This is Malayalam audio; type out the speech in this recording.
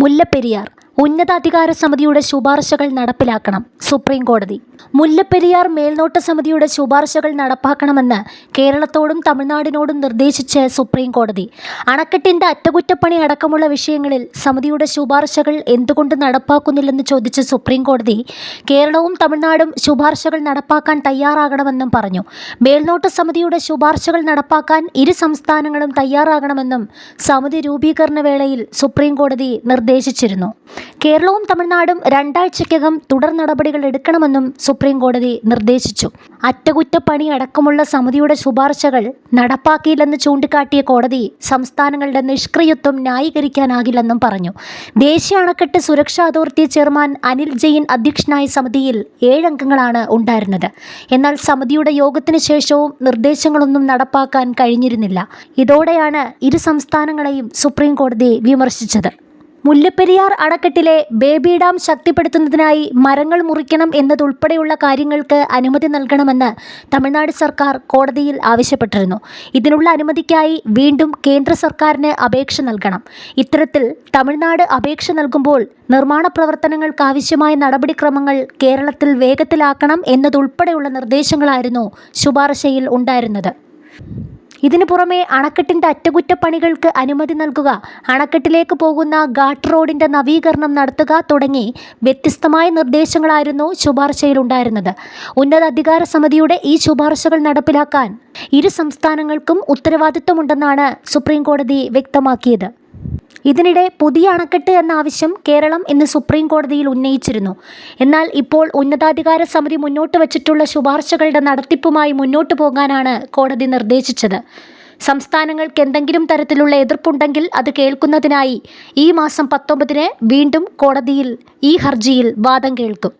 മുല്ലപ്പെരിയാർ ഉന്നതാധികാര സമിതിയുടെ ശുപാർശകൾ നടപ്പിലാക്കണം സുപ്രീം കോടതി. മുല്ലപ്പെരിയാർ മേൽനോട്ട സമിതിയുടെ ശുപാർശകൾ നടപ്പാക്കണമെന്ന് കേരളത്തോടും തമിഴ്നാടിനോടും നിർദ്ദേശിച്ച് സുപ്രീം കോടതി. അണക്കെട്ടിന്റെ അറ്റകുറ്റപ്പണി അടക്കമുള്ള വിഷയങ്ങളിൽ സമിതിയുടെ ശുപാർശകൾ എന്തുകൊണ്ട് നടപ്പാക്കുന്നില്ലെന്ന് ചോദിച്ച സുപ്രീം കോടതി കേരളവും തമിഴ്നാടും ശുപാർശകൾ നടപ്പാക്കാൻ തയ്യാറാകണമെന്നും പറഞ്ഞു. മേൽനോട്ട സമിതിയുടെ ശുപാർശകൾ നടപ്പാക്കാൻ ഇരു സംസ്ഥാനങ്ങളും തയ്യാറാകണമെന്നും സമിതി രൂപീകരണ വേളയിൽ സുപ്രീം കോടതി നിർദ്ദേശിച്ചിരുന്നു. കേരളവും തമിഴ്നാടും രണ്ടാഴ്ചയ്ക്കകം തുടർ നടപടികൾ എടുക്കണമെന്നും സുപ്രീം കോടതി നിർദ്ദേശിച്ചു. അറ്റകുറ്റപ്പണി അടക്കമുള്ള സമിതിയുടെ ശുപാർശകൾ നടപ്പാക്കിയില്ലെന്ന് ചൂണ്ടിക്കാട്ടിയ കോടതി സംസ്ഥാനങ്ങളുടെ നിഷ്ക്രിയത്വം ന്യായീകരിക്കാനാകില്ലെന്നും പറഞ്ഞു. ദേശീയ അണക്കെട്ട് സുരക്ഷാ അതോറിറ്റി ചെയർമാൻ അനിൽ ജെയിൻ അധ്യക്ഷനായ സമിതിയിൽ ഏഴംഗങ്ങളാണ് ഉണ്ടായിരുന്നത്. എന്നാൽ സമിതിയുടെ യോഗത്തിന് ശേഷവും നിർദ്ദേശങ്ങളൊന്നും നടപ്പാക്കാൻ കഴിഞ്ഞിരുന്നില്ല. ഇതോടെയാണ് ഇരു സംസ്ഥാനങ്ങളെയും സുപ്രീം കോടതി വിമർശിച്ചത്. മുല്ലപ്പെരിയാർ അണക്കെട്ടിലെ ബേബി ഡാം ശക്തിപ്പെടുത്തുന്നതിനായി മരങ്ങൾ മുറിക്കണം എന്നതുൾപ്പെടെയുള്ള കാര്യങ്ങൾക്ക് അനുമതി നൽകണമെന്ന് തമിഴ്നാട് സർക്കാർ കോടതിയിൽ ആവശ്യപ്പെട്ടിരുന്നു. ഇതിനുള്ള അനുമതിക്കായി വീണ്ടും കേന്ദ്ര സർക്കാരിന് അപേക്ഷ നൽകണം. ഇത്തരത്തിൽ തമിഴ്നാട് അപേക്ഷ നൽകുമ്പോൾ നിർമ്മാണ പ്രവർത്തനങ്ങൾക്ക് ആവശ്യമായ നടപടിക്രമങ്ങൾ കേരളത്തിൽ വേഗത്തിലാക്കണം എന്നതുൾപ്പെടെയുള്ള നിർദ്ദേശങ്ങളായിരുന്നു ശുപാർശയിൽ ഉണ്ടായിരുന്നത്. ഇതിനു പുറമെ അണക്കെട്ടിന്റെ അറ്റകുറ്റപ്പണികൾക്ക് അനുമതി നൽകുക അണക്കെട്ടിലേക്ക് പോകുന്ന ഗാട്ട് റോഡിന്റെ നവീകരണം നടത്തുക തുടങ്ങി വ്യത്യസ്തമായ നിർദ്ദേശങ്ങളായിരുന്നു ശുപാർശയിലുണ്ടായിരുന്നത് ഉന്നത അധികാര സമിതിയുടെ ഈ ശുപാർശകൾ നടപ്പിലാക്കാൻ ഇരു സംസ്ഥാനങ്ങൾക്കും ഉത്തരവാദിത്വമുണ്ടെന്നാണ് സുപ്രീം കോടതി വ്യക്തമാക്കിയത്. ഇതിനിടെ പുതിയ അണക്കെട്ട് എന്ന ആവശ്യം കേരളം ഇന്ന് സുപ്രീം കോടതിയിൽ ഉന്നയിച്ചിരുന്നു. എന്നാൽ ഇപ്പോൾ ഉന്നതാധികാര സമിതി മുന്നോട്ട് വച്ചിട്ടുള്ള ശുപാർശകളുടെ നടത്തിപ്പുമായി മുന്നോട്ട് പോകാനാണ് കോടതി നിർദ്ദേശിച്ചത്. സംസ്ഥാനങ്ങൾക്ക് എന്തെങ്കിലും തരത്തിലുള്ള എതിർപ്പുണ്ടെങ്കിൽ അത് കേൾക്കുന്നതിനായി ഈ മാസം പത്തൊമ്പതിന് വീണ്ടും കോടതിയിൽ ഈ ഹർജിയിൽ വാദം കേൾക്കും.